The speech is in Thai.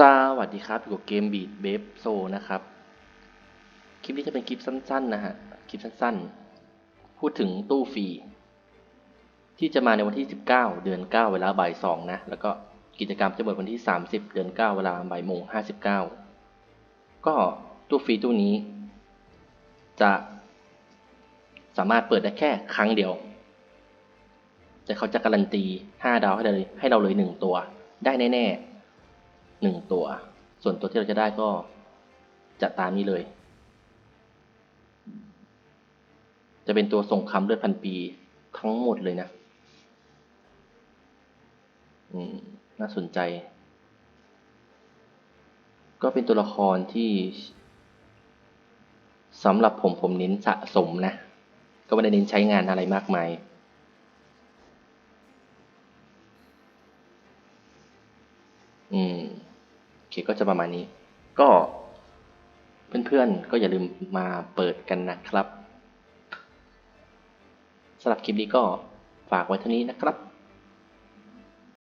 สวัสดีครับ อยู่กับเกมบีดเบฟโซนะครับ คลิปนี้จะเป็นคลิปสั้นๆนะฮะ คลิปสั้นๆ พูดถึงตู้ฟรี ที่จะมาในวันที่ 19 เดือน 9 เวลาบ่าย2นะ แล้วก็กิจกรรมจะหมดวันที่ 30 เดือน 9 เวลาบ่ายโมง 59 ก็ตู้ฟรีตู้นี้ จะสามารถเปิดได้แค่ครั้งเดียว แต่เขาจะการันตี 5 ดาวให้เลยให้เราเลย 1 ตัว ได้แน่ๆ หนึ่งตัว ส่วนตัวที่เราจะได้ก็จะตามนี้เลย จะเป็นตัวส่งคำเลือดพันปีทั้งหมดเลยนะน่าสนใจ ก็เป็นตัวละครที่สำหรับผมผมเน้นสะสมนะ ก็ไม่ได้เน้นใช้งานอะไรมากมายอืม เคก็จะประมาณนี้ ก็เพื่อนๆก็อย่าลืมมาเปิดกันนะครับสำหรับคลิปนี้ก็ฝากไว้เท่านี้นะครับ